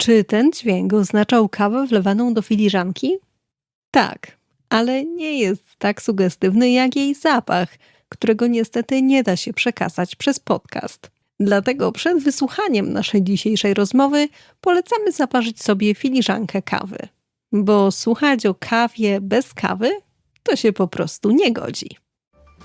Czy ten dźwięk oznaczał kawę wlewaną do filiżanki? Tak, ale nie jest tak sugestywny jak jej zapach, którego niestety nie da się przekazać przez podcast. Dlatego przed wysłuchaniem naszej dzisiejszej rozmowy polecamy zaparzyć sobie filiżankę kawy. Bo słuchać o kawie bez kawy to się po prostu nie godzi.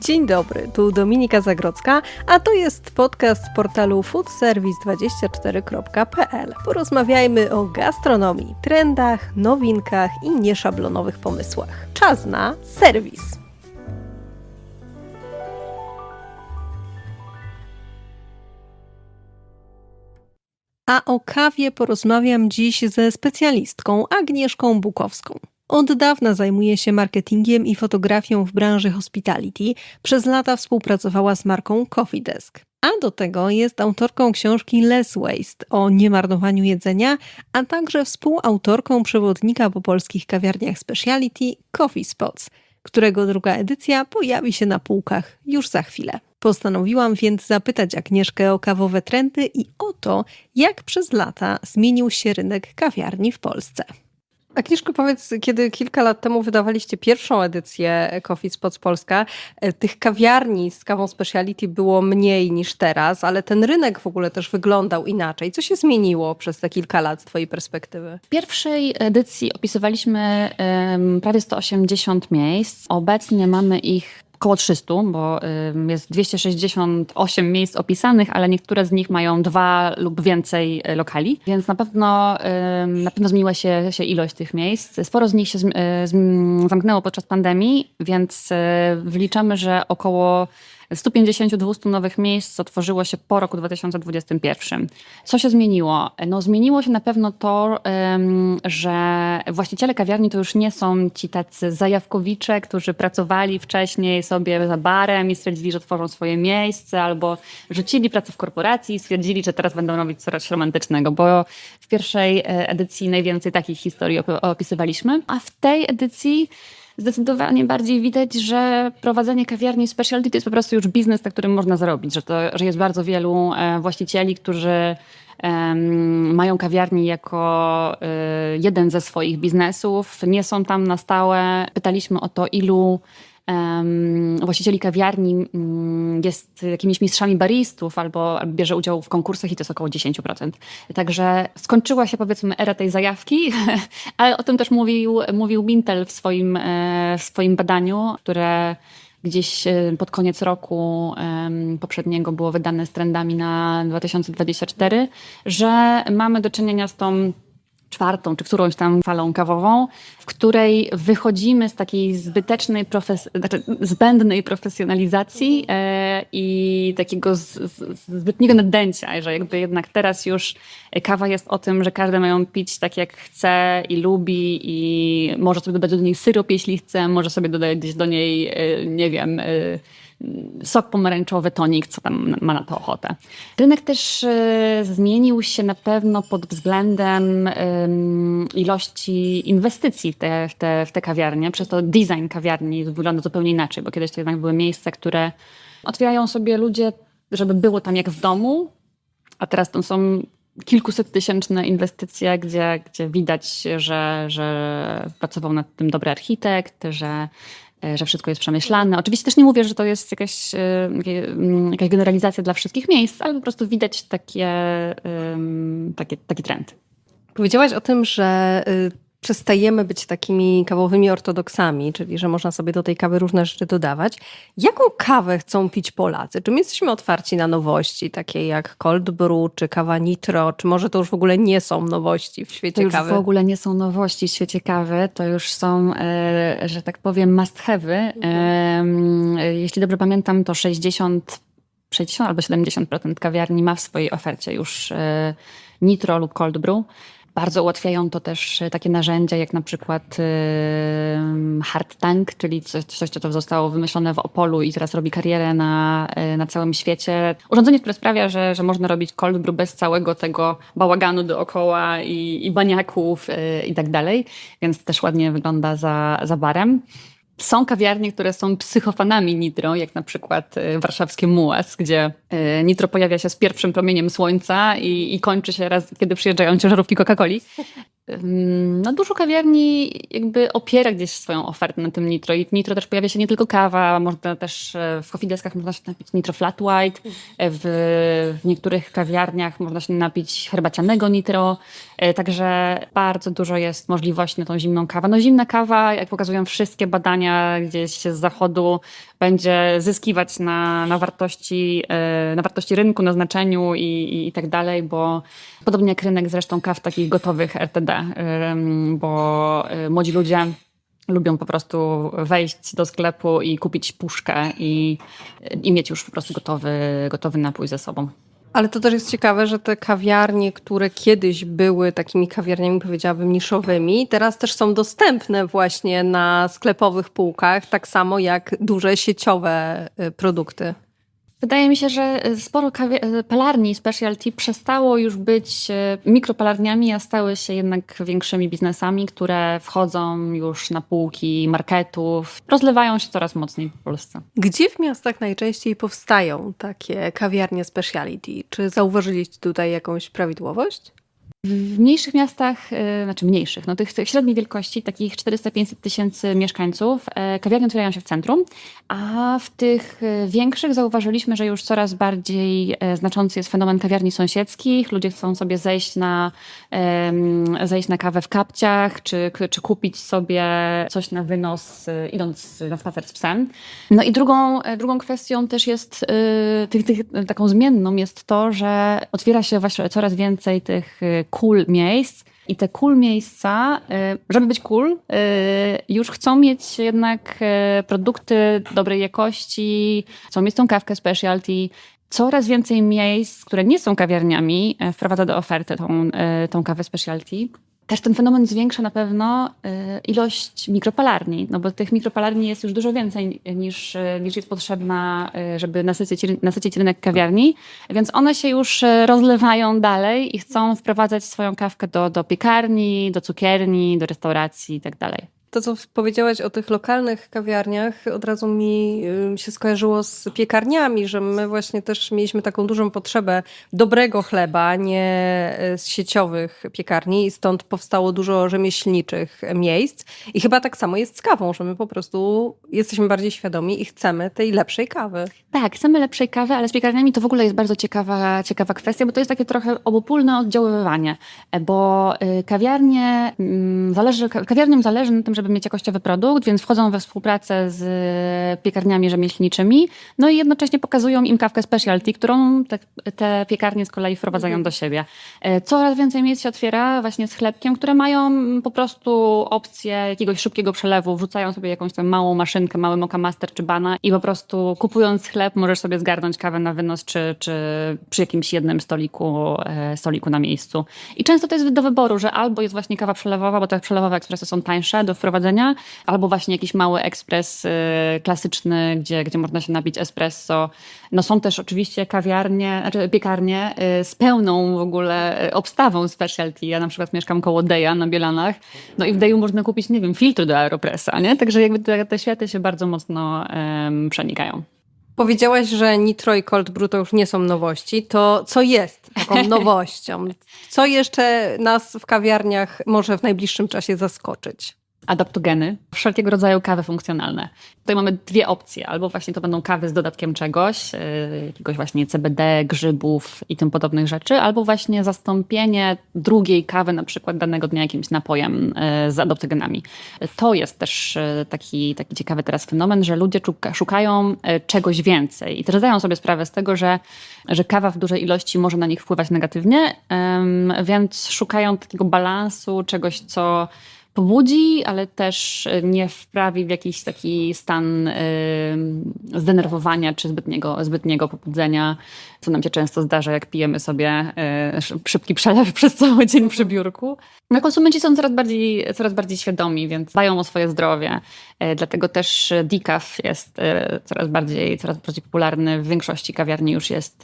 Dzień dobry, tu Dominika Zagrodzka, a to jest podcast portalu foodservice24.pl. Porozmawiajmy o gastronomii, trendach, nowinkach i nieszablonowych pomysłach. Czas na serwis. A o kawie porozmawiam dziś ze specjalistką Agnieszką Bukowską. Od dawna zajmuje się marketingiem i fotografią w branży hospitality. Przez lata współpracowała z marką Coffee Desk. A do tego jest autorką książki Less Waste o niemarnowaniu jedzenia, a także współautorką przewodnika po polskich kawiarniach speciality Coffee Spots, którego druga edycja pojawi się na półkach już za chwilę. Postanowiłam więc zapytać Agnieszkę o kawowe trendy i o to, jak przez lata zmienił się rynek kawiarni w Polsce. Agnieszko, powiedz, kiedy kilka lat temu wydawaliście pierwszą edycję Coffee Spots Polska, e, tych kawiarni z kawą speciality było mniej niż teraz, ale ten rynek w ogóle też wyglądał inaczej. Co się zmieniło przez te kilka lat z twojej perspektywy? W pierwszej edycji opisywaliśmy um, prawie 180 miejsc. Obecnie mamy ich około 300, bo jest 268 miejsc opisanych, ale niektóre z nich mają dwa lub więcej e, lokali, więc na pewno, na pewno zmieniła się, się ilość tych miejsc. Sporo z nich się e, zamknęło podczas pandemii, więc e, wliczamy, że około 150-200 nowych miejsc otworzyło się po roku 2021. Co się zmieniło? No, zmieniło się na pewno to, że właściciele kawiarni to już nie są ci tacy zajawkowicze, którzy pracowali wcześniej sobie za barem i stwierdzili, że tworzą swoje miejsce, albo rzucili pracę w korporacji i stwierdzili, że teraz będą robić coś romantycznego, bo w pierwszej e, edycji najwięcej takich historii opisywaliśmy, a w tej edycji zdecydowanie bardziej widać, że prowadzenie kawiarni specialty to jest po prostu już biznes, na którym można zarobić, że, to, że jest bardzo wielu e, właścicieli, którzy mają kawiarni jako e, jeden ze swoich biznesów, nie są tam na stałe. Pytaliśmy o to, ilu właścicieli kawiarni mm, jest jakimiś mistrzami baristów albo bierze udział w konkursach i to jest około 10%. Także skończyła się powiedzmy era tej zajawki, ale o tym też mówił, mówił Mintel w swoim, e, w swoim badaniu, które gdzieś e, pod koniec roku poprzedniego było wydane z trendami na 2024, że mamy do czynienia z tą czwartą czy którąś tam falą kawową, w której wychodzimy z takiej zbytecznej, profes znaczy zbędnej profesjonalizacji e, i takiego z, z, zbytniego nadęcia, że jakby jednak teraz już kawa jest o tym, że każdy mają pić tak jak chce i lubi i może sobie dodać do niej syrop, jeśli chce, może sobie dodać do niej, e, nie wiem, e, sok pomarańczowy, tonik, co tam ma na to ochotę. Rynek też e, zmienił się na pewno pod względem ilości inwestycji w te, w te, w te kawiarnie. Przez to design kawiarni wygląda zupełnie inaczej, bo kiedyś to jednak były miejsca, które otwierają sobie ludzie, żeby było tam jak w domu, a teraz to są kilkuset tysięczne inwestycje, gdzie, gdzie widać, że, że pracował nad tym dobry architekt, że że wszystko jest przemyślane. Oczywiście też nie mówię, że to jest jakaś, e, mm, jakaś generalizacja dla wszystkich miejsc, ale po prostu widać takie, takie, taki trend. Powiedziałaś o tym, że y, przestajemy być takimi kawowymi ortodoksami, czyli że można sobie do tej kawy różne rzeczy dodawać. Jaką kawę chcą pić Polacy? Czy my jesteśmy otwarci na nowości, takie jak cold brew, czy kawa nitro, czy może to już w ogóle nie są nowości w świecie to już kawy? w ogóle nie są nowości w świecie kawy, to już są, e, że tak powiem, must have'y. Mhm. Jeśli dobrze pamiętam, to 60 60 albo 70% kawiarni ma w swojej ofercie już e, nitro lub cold brew. Bardzo ułatwiają to też e, takie narzędzia, jak na przykład Hard Tank, czyli coś, coś, co zostało wymyślone w Opolu i teraz robi karierę na, e, na całym świecie. Urządzenie, które sprawia, że, że można robić cold brew bez całego tego bałaganu dookoła i, i baniaków e, i tak dalej, więc też ładnie wygląda za, za barem. Są kawiarnie, które są psychofanami nitro, jak na przykład y, warszawskie Mułas, gdzie y, nitro pojawia się z pierwszym promieniem słońca i, i kończy się raz, kiedy przyjeżdżają ciężarówki Coca-Coli. No dużo kawiarni jakby opiera gdzieś swoją ofertę na tym nitro i w nitro też pojawia się nie tylko kawa, można też e, w coffee deskach można się napić nitro flat white, e, w, w niektórych kawiarniach można się napić herbacianego nitro, e, także bardzo dużo jest możliwości na tą zimną kawę. No zimna kawa, jak pokazują wszystkie badania gdzieś z zachodu, będzie zyskiwać na, na, wartości, e, na wartości rynku, na znaczeniu i, i, i tak dalej, bo podobnie jak rynek zresztą kaw takich gotowych RTD, ym, bo y, młodzi ludzie lubią po prostu wejść do sklepu i kupić puszkę i, i mieć już po prostu gotowy, gotowy napój ze sobą. Ale to też jest ciekawe, że te kawiarnie, które kiedyś były takimi kawiarniami, powiedziałabym, niszowymi, teraz też są dostępne właśnie na sklepowych półkach, tak samo jak duże sieciowe y, produkty. Wydaje mi się, że sporo kawie- palarni specialty przestało już być e, mikropalarniami, a stały się jednak większymi biznesami, które wchodzą już na półki marketów, rozlewają się coraz mocniej po Polsce. Gdzie w miastach najczęściej powstają takie kawiarnie speciality? Czy zauważyliście tutaj jakąś prawidłowość? W mniejszych miastach, e, znaczy mniejszych, no tych, tych średniej wielkości, takich 400-500 tysięcy mieszkańców, e, kawiarnie otwierają się w centrum, a w tych e, większych zauważyliśmy, że już coraz bardziej znaczący jest fenomen kawiarni sąsiedzkich. Ludzie chcą sobie zejść na, zejść na kawę w kapciach, czy, czy kupić sobie coś na wynos, idąc na spacer z psem. No i drugą, drugą kwestią też jest, tych, tych, taką zmienną jest to, że otwiera się właśnie coraz więcej tych cool miejsc. I te cool miejsca, e, żeby być cool, e, już chcą mieć jednak e, produkty dobrej jakości, chcą mieć tą kawkę specialty. Coraz więcej miejsc, które nie są kawiarniami, e, wprowadza do oferty tą, tą kawę specialty. Też ten fenomen zwiększa na pewno e, ilość mikropalarni, no bo tych mikropalarni jest już dużo więcej niż, e, niż jest potrzebna, e, żeby nasycić, nasycić rynek kawiarni, więc one się już rozlewają dalej i chcą wprowadzać swoją kawkę do, do piekarni, do cukierni, do restauracji i tak. To, co powiedziałaś o tych lokalnych kawiarniach, od razu mi y, się skojarzyło z piekarniami, że my właśnie też mieliśmy taką dużą potrzebę dobrego chleba, nie y, z sieciowych piekarni i stąd powstało dużo rzemieślniczych miejsc. I chyba tak samo jest z kawą, że my po prostu jesteśmy bardziej świadomi i chcemy tej lepszej kawy. Tak, chcemy lepszej kawy, ale z piekarniami to w ogóle jest bardzo ciekawa, ciekawa kwestia, bo to jest takie trochę obopólne oddziaływanie, bo y, kawiarnie, mm, zależy, ka- kawiarniom zależy na tym, żeby mieć jakościowy produkt, więc wchodzą we współpracę z y, piekarniami rzemieślniczymi, no i jednocześnie pokazują im kawkę specialty, którą te, te piekarnie z kolei wprowadzają do siebie. E, Coraz więcej miejsc się otwiera właśnie z chlebkiem, które mają po prostu opcję jakiegoś szybkiego przelewu, wrzucają sobie jakąś tam małą maszynkę, mały Moka Master czy Bana i po prostu kupując chleb możesz sobie zgarnąć kawę na wynos czy, czy przy jakimś jednym stoliku, e, stoliku na miejscu. I często to jest do wyboru, że albo jest właśnie kawa przelewowa, bo te przelewowe ekspresy są tańsze do wprowadzenia, albo właśnie jakiś mały ekspres e, klasyczny, gdzie, gdzie można się napić espresso. No są też oczywiście kawiarnie, znaczy piekarnie e, z pełną w ogóle e, obstawą specialty. Ja na przykład mieszkam koło Deja na Bielanach, no i w Deju można kupić, nie wiem, filtr do Aeropressa, nie? Także jakby te, te światy się bardzo mocno em, przenikają. Powiedziałaś, że Nitro i Cold Brew to już nie są nowości. To co jest taką nowością? Co jeszcze nas w kawiarniach może w najbliższym czasie zaskoczyć? Adaptogeny, wszelkiego rodzaju kawy funkcjonalne. Tutaj mamy dwie opcje. Albo właśnie to będą kawy z dodatkiem czegoś, yy, jakiegoś właśnie CBD, grzybów i tym podobnych rzeczy, albo właśnie zastąpienie drugiej kawy, na przykład danego dnia jakimś napojem yy, z adaptogenami. To jest też yy, taki, taki ciekawy teraz fenomen, że ludzie szuka, szukają czegoś więcej i też zdają sobie sprawę z tego, że, że kawa w dużej ilości może na nich wpływać negatywnie, więc szukają takiego balansu, czegoś, co pobudzi, ale też nie wprawi w jakiś taki stan y, zdenerwowania czy zbytniego, zbytniego pobudzenia, co nam się często zdarza, jak pijemy sobie y, szybki przelew przez cały dzień przy biurku. No, konsumenci są coraz bardziej, coraz bardziej świadomi, więc dbają o swoje zdrowie. Dlatego też decaf jest coraz bardziej, coraz bardziej popularny. W większości kawiarni już jest,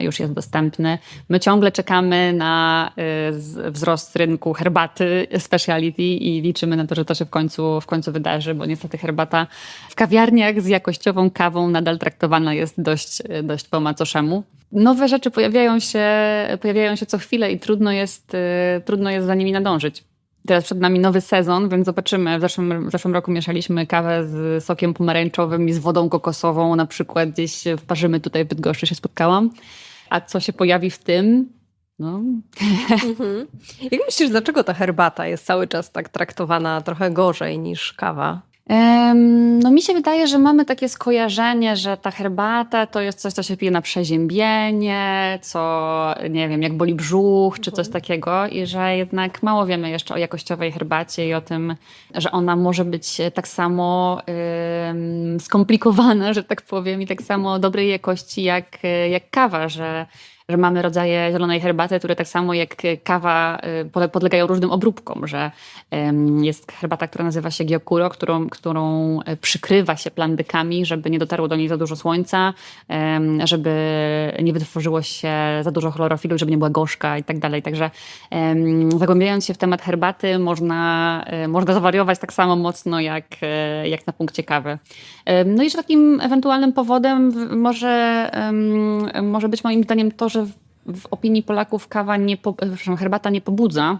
już jest dostępny. My ciągle czekamy na wzrost rynku herbaty speciality, I liczymy na to, że to się w końcu, w końcu wydarzy, bo niestety herbata w kawiarniach z jakościową kawą nadal traktowana jest dość, dość po macoszemu. Nowe rzeczy pojawiają się, pojawiają się co chwilę i trudno jest, y, trudno jest za nimi nadążyć. Teraz przed nami nowy sezon, więc zobaczymy. W zeszłym, w zeszłym roku mieszaliśmy kawę z sokiem pomarańczowym i z wodą kokosową. Na przykład gdzieś w Parzymy tutaj w Bydgoszczy się spotkałam. A co się pojawi w tym? No, Mhm. Jak myślisz, dlaczego ta herbata jest cały czas tak traktowana trochę gorzej niż kawa? No mi się wydaje, że mamy takie skojarzenie, że ta herbata to jest coś, co się pije na przeziębienie, co nie wiem, jak boli brzuch, czy coś takiego i że jednak mało wiemy jeszcze o jakościowej herbacie i o tym, że ona może być tak samo em, skomplikowana, że tak powiem, i tak samo dobrej jakości jak, jak kawa, że że mamy rodzaje zielonej herbaty, które tak samo jak kawa y, podlegają różnym obróbkom, że jest herbata, która nazywa się Gyokuro, którą, którą e, przykrywa się plandykami, żeby nie dotarło do niej za dużo słońca, żeby nie wytworzyło się za dużo chlorofilu, żeby nie była gorzka i tak dalej. Także zagłębiając się w temat herbaty, można, e, można zawariować tak samo mocno jak, e, jak na punkcie kawy. No i takim ewentualnym powodem może, może być moim zdaniem to, że w, opinii Polaków kawa nie, po, przepraszam, herbata nie pobudza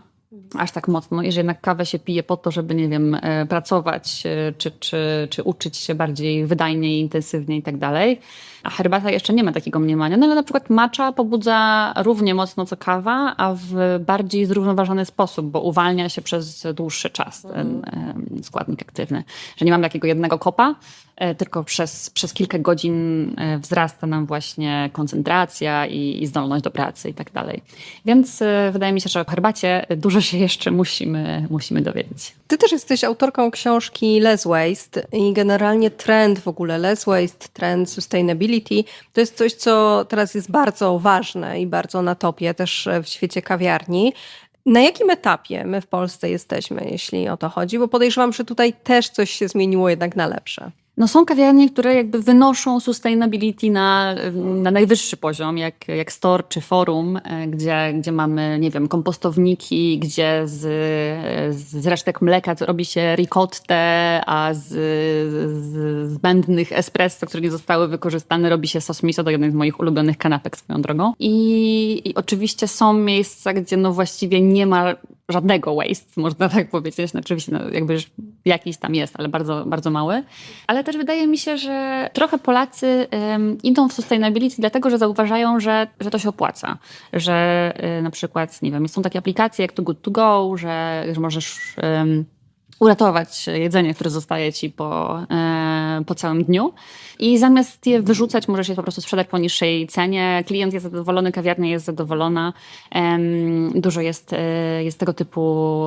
aż tak mocno i że jednak kawę się pije po to, żeby, nie wiem, e, pracować e, czy, czy, czy uczyć się bardziej wydajnie, intensywnie i tak dalej. A herbata jeszcze nie ma takiego mniemania. No ale na przykład matcha pobudza równie mocno co kawa, a w bardziej zrównoważony sposób, bo uwalnia się przez dłuższy czas ten em, składnik aktywny. Że nie mamy takiego jednego kopa, e, tylko przez, przez kilka godzin e, wzrasta nam właśnie koncentracja i, i zdolność do pracy i tak dalej. Więc e, wydaje mi się, że o herbacie dużo się jeszcze musimy, musimy dowiedzieć. Ty też jesteś autorką książki Less Waste i generalnie trend w ogóle Less Waste, trend sustainability, to jest coś, co teraz jest bardzo ważne i bardzo na topie też w świecie kawiarni. Na jakim etapie my w Polsce jesteśmy, jeśli o to chodzi? Bo podejrzewam, że tutaj też coś się zmieniło jednak na lepsze. No są kawiarnie, które jakby wynoszą sustainability na, na najwyższy poziom, jak, jak Store czy Forum, e, gdzie, gdzie mamy, nie wiem, kompostowniki, gdzie z, z resztek mleka robi się ricottę, a z, z zbędnych espresso, które nie zostały wykorzystane, robi się sos miso do jednej z moich ulubionych kanapek swoją drogą. I, I oczywiście są miejsca, gdzie no właściwie nie ma żadnego waste, można tak powiedzieć. Oczywiście no, jakby jakiś tam jest, ale bardzo, bardzo mały. Ale też wydaje mi się, że trochę Polacy em, idą w sustainability dlatego, że zauważają, że, że to się opłaca. Że y, na przykład, nie wiem, są takie aplikacje jak Too Good To Go, że, że możesz em, uratować jedzenie, które zostaje ci po, e, po całym dniu. I zamiast je wyrzucać, możesz je po prostu sprzedać po niższej cenie. Klient jest zadowolony, kawiarnia jest zadowolona. Dużo jest, e, jest tego typu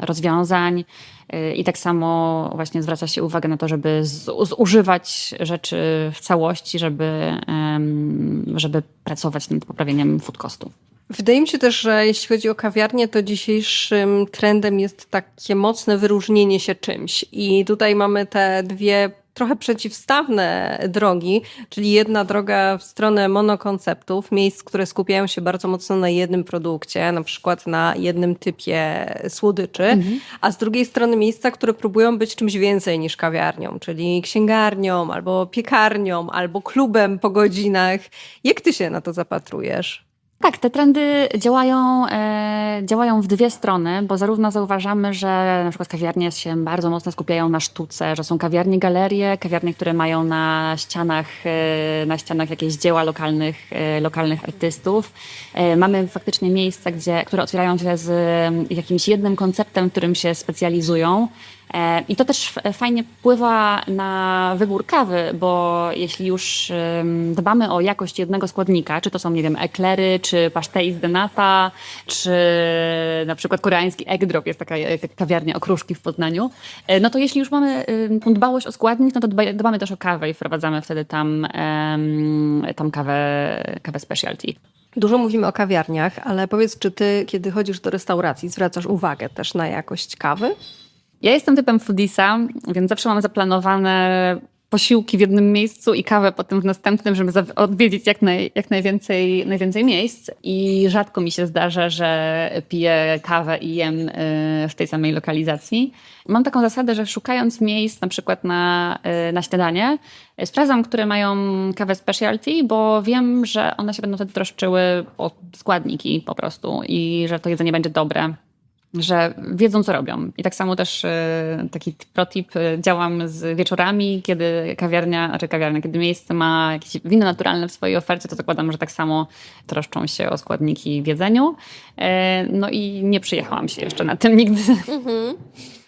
rozwiązań. E, I tak samo właśnie zwraca się uwagę na to, żeby zużywać rzeczy w całości, żeby, żeby pracować nad poprawieniem food costu. Wydaje mi się też, że jeśli chodzi o kawiarnię, to dzisiejszym trendem jest takie mocne wyróżnienie się czymś. I tutaj mamy te dwie trochę przeciwstawne drogi, czyli jedna droga w stronę monokonceptów, miejsc, które skupiają się bardzo mocno na jednym produkcie, na przykład na jednym typie słodyczy, a z drugiej strony miejsca, które próbują być czymś więcej niż kawiarnią, czyli księgarnią, albo piekarnią, albo klubem po godzinach. Jak ty się na to zapatrujesz? Tak, te trendy działają, e, działają w dwie strony, bo zarówno zauważamy, że na przykład kawiarnie się bardzo mocno skupiają na sztuce, że są kawiarnie, galerie, kawiarnie, które mają na ścianach, e, na ścianach jakieś dzieła lokalnych, e, lokalnych artystów. E, mamy faktycznie miejsca, gdzie, które otwierają się z e, jakimś jednym konceptem, w którym się specjalizują. E, I to też fajnie wpływa na wybór kawy, bo jeśli już dbamy o jakość jednego składnika, czy to są, nie wiem, eklery, czy pasztei z denata, czy na przykład koreański egg jest taka kawiarnia okruszki w Poznaniu, e, no to jeśli już mamy tą dbałość o składnik, no to dba, dbamy też o kawę i wprowadzamy wtedy tam, tam kawę, kawę specialty. Dużo mówimy o kawiarniach, ale powiedz, czy ty, kiedy chodzisz do restauracji, zwracasz uwagę też na jakość kawy? Ja jestem typem foodisa, więc zawsze mam zaplanowane posiłki w jednym miejscu i kawę potem w następnym, żeby odwiedzić jak, naj, jak najwięcej, najwięcej miejsc. I rzadko mi się zdarza, że piję kawę i jem y, w tej samej lokalizacji. Mam taką zasadę, że szukając miejsc na przykład na, y, na śniadanie, sprawdzam, które mają kawę specialty, bo wiem, że one się będą wtedy troszczyły o składniki po prostu i że to jedzenie będzie dobre że wiedzą, co robią. I tak samo też e, taki protip, e, działam z wieczorami, kiedy kawiarnia, znaczy kawiarnia, kiedy miejsce ma jakieś wino naturalne w swojej ofercie, to zakładam, że tak samo troszczą się o składniki w jedzeniu. E, No i nie przyjechałam się jeszcze na tym nigdy.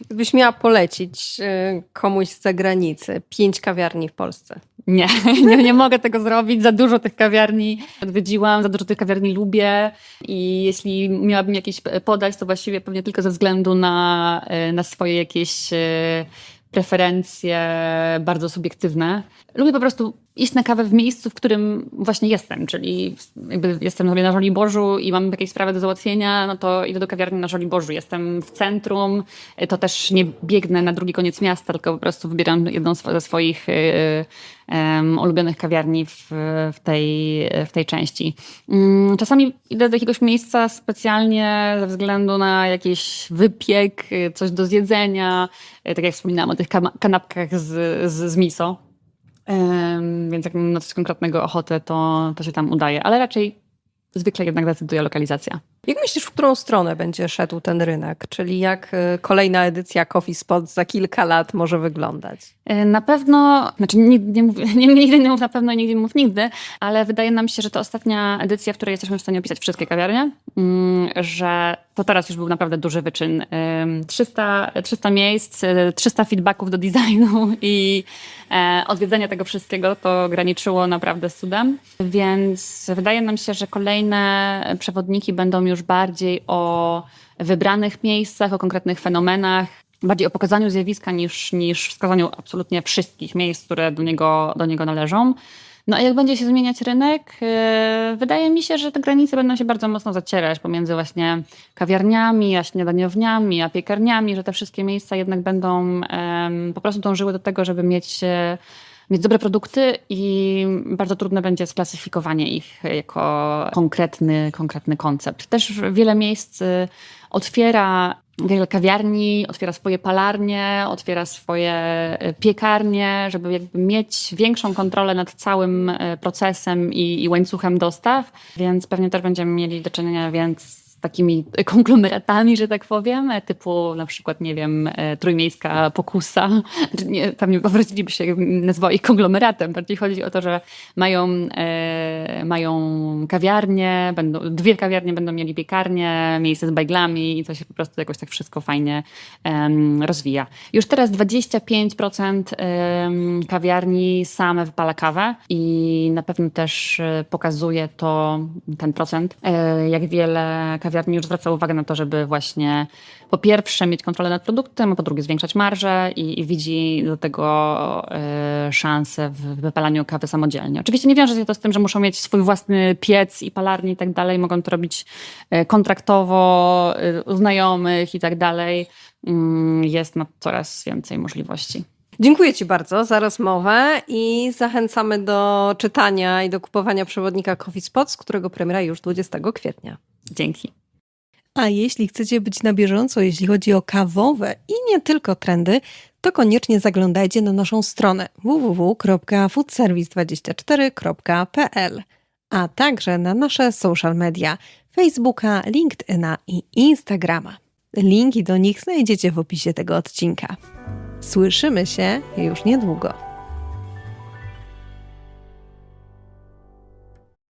Gdybyś miała polecić y, komuś z zagranicy pięć kawiarni w Polsce. Nie, nie, nie mogę tego zrobić. Za dużo tych kawiarni odwiedziłam, za dużo tych kawiarni lubię i jeśli miałabym jakieś podać, to właściwie pewnie tylko ze względu na, e, na swoje jakieś e, preferencje bardzo subiektywne. Lubię po prostu iść na kawę w miejscu, w którym właśnie jestem, czyli jakby jestem sobie na Żoliborzu i mam jakieś sprawy do załatwienia, no to idę do kawiarni na Żoliborzu. Jestem w centrum, e, to też nie biegnę na drugi koniec miasta, tylko po prostu wybieram jedną ze swoich em, ulubionych kawiarni w, w, tej, w tej części. Mm, Czasami idę do jakiegoś miejsca specjalnie ze względu na jakiś wypiek, y, coś do zjedzenia, y, tak jak wspominałam o tych kanapkach z, z, z miso. Em, Więc jak mam na coś konkretnego ochotę, to, to się tam udaje, ale raczej zwykle jednak decyduje lokalizacja. Jak myślisz, w którą stronę będzie szedł ten rynek? Czyli jak y, kolejna edycja Coffee Spot za kilka lat może wyglądać? E, Na pewno, znaczy nigdy nie, mów, nie, nigdy nie mów na pewno, nigdy nie mów nigdy, ale wydaje nam się, że to ostatnia edycja, w której jesteśmy w stanie opisać wszystkie kawiarnie, mm, że to teraz już był naprawdę duży wyczyn. Ym, 300, 300 miejsc, y, 300 feedbacków do designu i e, odwiedzenie tego wszystkiego to graniczyło naprawdę z cudem, więc wydaje nam się, że kolejne przewodniki będą już bardziej o wybranych miejscach, o konkretnych fenomenach, bardziej o pokazaniu zjawiska niż, niż wskazaniu absolutnie wszystkich miejsc, które do niego, do niego należą. No a jak będzie się zmieniać rynek, yy, wydaje mi się, że te granice będą się bardzo mocno zacierać pomiędzy właśnie kawiarniami, a śniadaniowniami, a piekarniami, że te wszystkie miejsca jednak będą po prostu dążyły do tego, żeby mieć, mieć dobre produkty i bardzo trudne będzie sklasyfikowanie ich jako konkretny, konkretny koncept. Też wiele miejsc y, otwiera wiele kawiarni, otwiera swoje palarnie, otwiera swoje e, piekarnie, żeby jakby mieć większą kontrolę nad całym e, procesem i, i łańcuchem dostaw, więc pewnie też będziemy mieli do czynienia więc takimi konglomeratami, że tak powiem, e, typu na przykład, nie wiem, e, trójmiejska pokusa. Znaczy, Nie, pewnie powróciliby się, nazwała ich konglomeratem. Bardziej chodzi o to, że mają, e, mają kawiarnie, będą, dwie kawiarnie będą mieli piekarnie, miejsce z bajglami i to się po prostu jakoś tak wszystko fajnie rozwija. Już teraz 25% em, kawiarni same wypala kawę i na pewno też e, pokazuje to ten procent, e, jak wiele kawiarni już zwraca uwagę na to, żeby właśnie po pierwsze mieć kontrolę nad produktem, a po drugie zwiększać marżę i, i widzi do tego e, szansę w wypalaniu kawy samodzielnie. Oczywiście nie wiąże się to z tym, że muszą mieć swój własny piec i palarnię i tak dalej, mogą to robić e, kontraktowo, e, u znajomych i tak dalej. Mm, Jest na coraz więcej możliwości. Dziękuję Ci bardzo za rozmowę i zachęcamy do czytania i do kupowania przewodnika Coffee Spot, z którego premiera już 20 kwietnia. Dzięki. A jeśli chcecie być na bieżąco, jeśli chodzi o kawowe i nie tylko trendy, to koniecznie zaglądajcie na naszą stronę www.foodservice24.pl, a także na nasze social media Facebooka, LinkedIna i Instagrama. Linki do nich znajdziecie w opisie tego odcinka. Słyszymy się już niedługo.